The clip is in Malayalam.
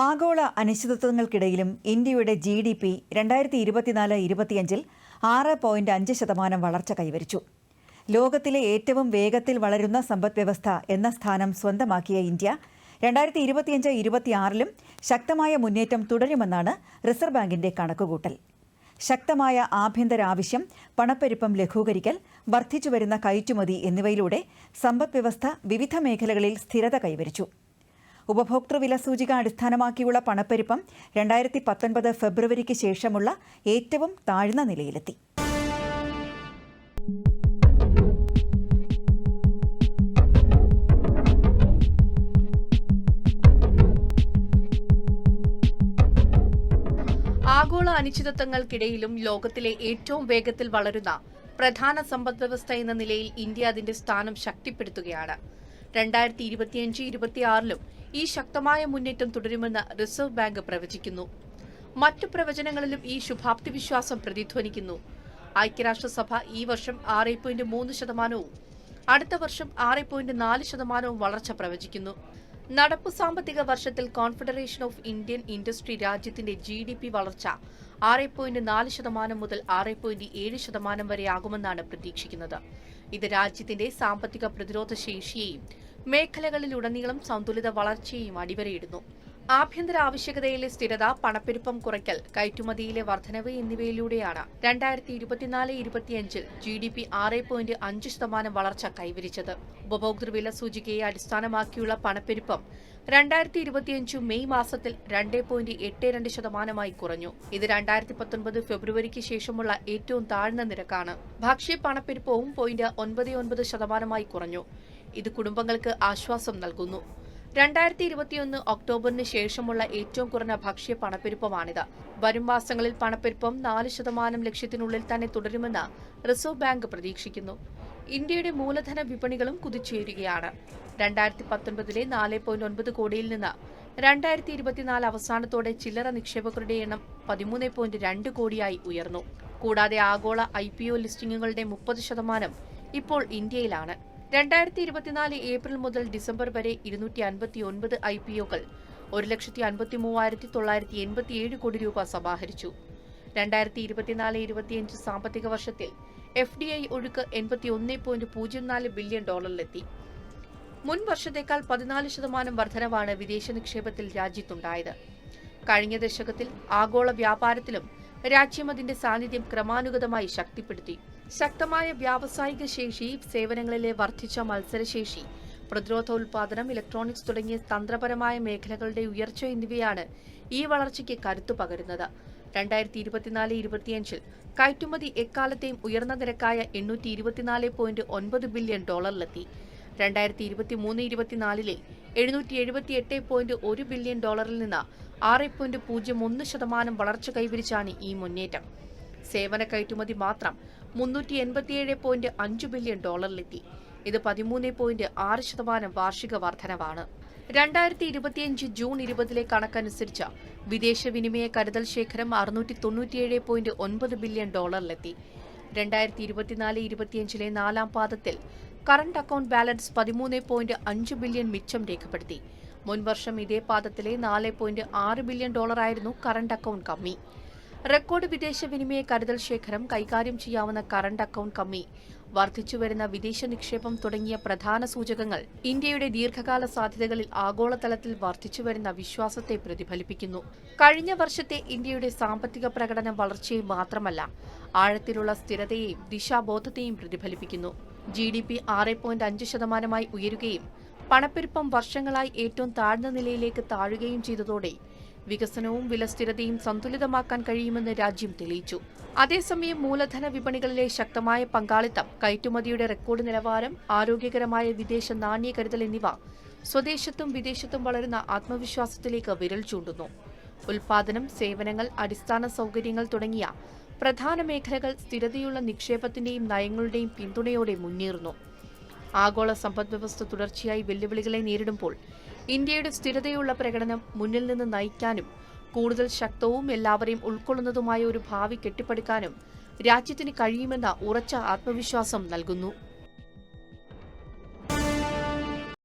ആഗോള അനിശ്ചിതത്വങ്ങൾക്കിടയിലും ഇന്ത്യയുടെ ജി ഡി പി രണ്ടായിരത്തി ഇരുപത്തിനാല് ഇരുപത്തിയഞ്ചിൽ ആറ് പോയിന്റ് അഞ്ച് ശതമാനം വളർച്ച കൈവരിച്ചു. ലോകത്തിലെ ഏറ്റവും വേഗത്തിൽ വളരുന്ന സമ്പദ്വ്യവസ്ഥ എന്ന സ്ഥാനം സ്വന്തമാക്കിയ ഇന്ത്യ രണ്ടായിരത്തി ഇരുപത്തിയഞ്ച് ഇരുപത്തിയാറിലും ശക്തമായ മുന്നേറ്റം തുടരുമെന്നാണ് റിസർവ് ബാങ്കിന്റെ കണക്കുകൂട്ടൽ. ശക്തമായ ആഭ്യന്തര ആവശ്യം പണപ്പെരുപ്പം ലഘൂകരിക്കൽ വർദ്ധിച്ചുവരുന്ന കയറ്റുമതി എന്നിവയിലൂടെ സമ്പദ്വ്യവസ്ഥ വിവിധ മേഖലകളിൽ സ്ഥിരത കൈവരിച്ചു. ഉപഭോക്തൃ വില സൂചിക അടിസ്ഥാനമാക്കിയുള്ള പണപ്പെരുപ്പം രണ്ടായിരത്തി പത്തൊൻപത് ഫെബ്രുവരിക്ക് ശേഷമുള്ള ഏറ്റവും താഴ്ന്ന നിലയിലെത്തി. ആഗോള അനിശ്ചിതത്വങ്ങൾക്കിടയിലും ലോകത്തിലെ ഏറ്റവും വേഗത്തിൽ വളരുന്ന പ്രധാന സമ്പദ്വ്യവസ്ഥ എന്ന നിലയിൽ ഇന്ത്യ അതിന്റെ സ്ഥാനം ശക്തിപ്പെടുത്തുകയാണ്. രണ്ടായിരത്തി ഇരുപത്തിയഞ്ച് ഇരുപത്തിയാറിലും ഈ ശക്തമായ മുന്നേറ്റം തുടരുമെന്ന് റിസർവ് ബാങ്ക് പ്രവചിക്കുന്നു. മറ്റു പ്രവചനങ്ങളിലും ഈ ശുഭാപ്തി വിശ്വാസം പ്രതിധ്വനിക്കുന്നു. ഐക്യരാഷ്ട്രസഭ ഈ വർഷം ആറ് പോയിന്റ് മൂന്ന് ശതമാനവും അടുത്ത വർഷം ആറ് പോയിന്റ് നാല് ശതമാനവും വളർച്ച പ്രവചിക്കുന്നു. നടപ്പു സാമ്പത്തിക വർഷത്തിൽ കോൺഫെഡറേഷൻ ഓഫ് ഇന്ത്യൻ ഇൻഡസ്ട്രി രാജ്യത്തിന്റെ ജി വളർച്ച ആറ് പോയിന്റ് നാല് ശതമാനം മുതൽ ആറ് പോയിന്റ് ഏഴ് ശതമാനം വരെ ആകുമെന്നാണ് പ്രതീക്ഷിക്കുന്നത്. ഇത് രാജ്യത്തിന്റെ സാമ്പത്തിക പ്രതിരോധ ശേഷിയെയും മേഖലകളിലുടനീളം സന്തുലിത വളർച്ചയെയും അടിവരയിടുന്നു. ആഭ്യന്തര ആവശ്യകതയിലെ സ്ഥിരത പണപ്പെരുപ്പം കുറയ്ക്കൽ കയറ്റുമതിയിലെ വർധനവ് എന്നിവയിലൂടെയാണ് രണ്ടായിരത്തി ഇരുപത്തിനാല് ഇരുപത്തിയഞ്ചിൽ ജി ഡി പി ആറ് പോയിന്റ് അഞ്ച് ശതമാനം വളർച്ച കൈവരിച്ചത്. ഉപഭോക്തൃ വില സൂചികയെ അടിസ്ഥാനമാക്കിയുള്ള പണപ്പെരുപ്പം രണ്ടായിരത്തി ഇരുപത്തിയഞ്ചു മെയ് മാസത്തിൽ രണ്ട് പോയിന്റ് എട്ട് രണ്ട് ശതമാനമായി കുറഞ്ഞു. ഇത് രണ്ടായിരത്തി പത്തൊൻപത് ഫെബ്രുവരിക്ക് ശേഷമുള്ള ഏറ്റവും താഴ്ന്ന നിരക്കാണ്. ഭക്ഷ്യ പണപ്പെരുപ്പവും പോയിന്റ് ഒൻപത് ഒൻപത് ശതമാനമായി കുറഞ്ഞു. ഇത് കുടുംബങ്ങൾക്ക് ആശ്വാസം നൽകുന്നു. രണ്ടായിരത്തി ഇരുപത്തിയൊന്ന് ഒക്ടോബറിന് ശേഷമുള്ള ഏറ്റവും കുറഞ്ഞ ഭക്ഷ്യ പണപ്പെരുപ്പമാണിത്. വരും മാസങ്ങളിൽ പണപ്പെരുപ്പം നാല് ശതമാനം ലക്ഷ്യത്തിനുള്ളിൽ തന്നെ തുടരുമെന്ന് റിസർവ് ബാങ്ക് പ്രതീക്ഷിക്കുന്നു. ഇന്ത്യയുടെ മൂലധന വിപണികളും കുതിച്ചുയരുകയാണ് രണ്ടായിരത്തി പത്തൊൻപതിലെ നാല് പോയിന്റ് ഒൻപത് കോടിയിൽ നിന്ന് രണ്ടായിരത്തി ഇരുപത്തിനാല് അവസാനത്തോടെ ചില്ലറ നിക്ഷേപകരുടെ എണ്ണം പതിമൂന്ന് പോയിന്റ് രണ്ട് കോടിയായി ഉയർന്നു. കൂടാതെ ആഗോള ഐ പി ഒ ലിസ്റ്റിംഗുകളുടെ മുപ്പത് ശതമാനം ഇപ്പോൾ ഇന്ത്യയിലാണ്. രണ്ടായിരത്തി ഇരുപത്തിനാല് ഏപ്രിൽ മുതൽ ഡിസംബർ വരെ ഇരുന്നൂറ്റി അൻപത്തി ഒൻപത് ഐ പി ഒകൾ ഒരു ലക്ഷത്തി അൻപത്തി മൂവായിരത്തി തൊള്ളായിരത്തി എൺപത്തിയേഴ് കോടി രൂപ സമാഹരിച്ചു. രണ്ടായിരത്തി ഇരുപത്തിനാല് ഇരുപത്തിയഞ്ച് സാമ്പത്തിക വർഷത്തിൽ എഫ് ഡി ഐ ഒഴുക്ക് എൺപത്തി ഒന്ന് പോയിന്റ് പൂജ്യം നാല് ബില്യൺ ഡോളറിലെത്തി. മുൻ വർഷത്തേക്കാൾ പതിനാല് ശതമാനം വർധനവാണ് വിദേശ നിക്ഷേപത്തിൽ രാജ്യത്തുണ്ടായത്. കഴിഞ്ഞ ദശകത്തിൽ ആഗോള വ്യാപാരത്തിലും രാജ്യം അതിന്റെ സാന്നിധ്യം ക്രമാനുഗതമായി ശക്തിപ്പെടുത്തി. ശക്തമായ വ്യാവസായിക ശേഷി സേവനങ്ങളിലെ വർദ്ധിച്ച മത്സരശേഷി പ്രതിരോധ ഉൽപാദനം ഇലക്ട്രോണിക്സ് തുടങ്ങിയ തന്ത്രപരമായ മേഖലകളുടെ ഉയർച്ച എന്നിവയാണ് ഈ വളർച്ചയ്ക്ക് കരുത്തു പകരുന്നത്. രണ്ടായിരത്തി ഇരുപത്തിനാല് ഇരുപത്തിയഞ്ചിൽ കയറ്റുമതി എക്കാലത്തെയും ഉയർന്ന നിരക്കായ എണ്ണൂറ്റി ഇരുപത്തിനാല് പോയിന്റ് ഒൻപത് ബില്യൺ ഡോളറിലെത്തി. രണ്ടായിരത്തി ഇരുപത്തി മൂന്ന് ഇരുപത്തിനാലിലെ എഴുന്നൂറ്റി എഴുപത്തി എട്ട് പോയിന്റ് ഒരു ബില്യൺ ഡോളറിൽ നിന്ന് ആറ് പോയിന്റ് പൂജ്യം ഒന്ന് ശതമാനം വളർച്ച കൈവരിച്ചാണ് ഈ മുന്നേറ്റം. സേവന കയറ്റുമതി മാത്രം മുന്നൂറ്റി എൺപത്തിയേഴ് പോയിന്റ് അഞ്ച് ബില്യൺ ഡോളറിലെത്തി. ഇത് പതിമൂന്ന് പോയിന്റ് ആറ് ശതമാനം വാർഷിക വർധനവാണ്. രണ്ടായിരത്തി ഇരുപത്തിയഞ്ച് ജൂൺ ഇരുപതിലെ കണക്കനുസരിച്ച് വിദേശ വിനിമയ കരുതൽ ശേഖരം അറുന്നൂറ്റി തൊണ്ണൂറ്റിയേഴ് പോയിന്റ് ഒൻപത് ബില്യൺ ഡോളറിലെത്തി. രണ്ടായിരത്തി ഇരുപത്തിനാല് ഇരുപത്തിയഞ്ചിലെ നാലാം പാദത്തിൽ കറന്റ് അക്കൌണ്ട് ബാലൻസ് പതിമൂന്ന് പോയിന്റ് അഞ്ച് ബില്യൺ മിച്ചം രേഖപ്പെടുത്തി. മുൻവർഷം ഇതേ പാദത്തിലെ നാല് പോയിന്റ് ആറ് ബില്യൺ ഡോളറായിരുന്നു കറന്റ് അക്കൌണ്ട് കമ്മി. റെക്കോർഡ് വിദേശ വിനിമയ കരുതൽ ശേഖരം കൈകാര്യം ചെയ്യാവുന്ന കറണ്ട് അക്കൌണ്ട് കമ്മി. വർദ്ധിച്ചുവരുന്ന വിദേശ നിക്ഷേപം തുടങ്ങിയ പ്രധാന സൂചകങ്ങൾ ഇന്ത്യയുടെ ദീർഘകാല സാധ്യതകളിൽ ആഗോളതലത്തിൽ വർദ്ധിച്ചുവരുന്ന വിശ്വാസത്തെ പ്രതിഫലിപ്പിക്കുന്നു. കഴിഞ്ഞ വർഷത്തെ ഇന്ത്യയുടെ സാമ്പത്തിക പ്രകടനം വളർച്ചയെ മാത്രമല്ല ആഴത്തിലുള്ള സ്ഥിരതയെയും ദിശാബോധത്തെയും പ്രതിഫലിപ്പിക്കുന്നു. ജി ഡി പി ആറ് പോയിന്റ് അഞ്ച് ശതമാനമായി ഉയരുകയും പണപ്പെരുപ്പം വർഷങ്ങളായി ഏറ്റവും താഴ്ന്ന നിലയിലേക്ക് താഴുകയും ചെയ്തതോടെ വികസനവും വിലസ്ഥിരതയും സന്തുലിതമാക്കാൻ കഴിയുമെന്ന് രാജ്യം തെളിയിച്ചു. അതേസമയം മൂലധന വിപണികളിലെ ശക്തമായ പങ്കാളിത്തം കയറ്റുമതിയുടെ റെക്കോർഡ് നിലവാരം ആരോഗ്യകരമായ വിദേശ നാണ്യ കരുതൽ എന്നിവ സ്വദേശത്തും വിദേശത്തും വളരുന്ന ആത്മവിശ്വാസത്തിലേക്ക് വിരൽ ചൂണ്ടുന്നു. ഉൽപാദനം സേവനങ്ങൾ അടിസ്ഥാന സൗകര്യങ്ങൾ തുടങ്ങിയ പ്രധാന മേഖലകൾ സ്ഥിരതയുള്ള നിക്ഷേപത്തിന്റെയും നയങ്ങളുടെയും പിന്തുണയോടെ മുന്നേറുന്നു. ആഗോള സമ്പദ് വ്യവസ്ഥ തുടർച്ചയായി വെല്ലുവിളികളെ നേരിടുമ്പോൾ ഇന്ത്യയുടെ സ്ഥിരതയുള്ള പ്രകടനം മുന്നിൽ നിന്ന് നയിക്കാനും കൂടുതൽ ശക്തവും എല്ലാവരെയും ഉൾക്കൊള്ളുന്നതുമായ ഒരു ഭാവി കെട്ടിപ്പടുക്കാനും രാജ്യത്തിന് കഴിയുമെന്ന ഉറച്ച ആത്മവിശ്വാസം നൽകുന്നു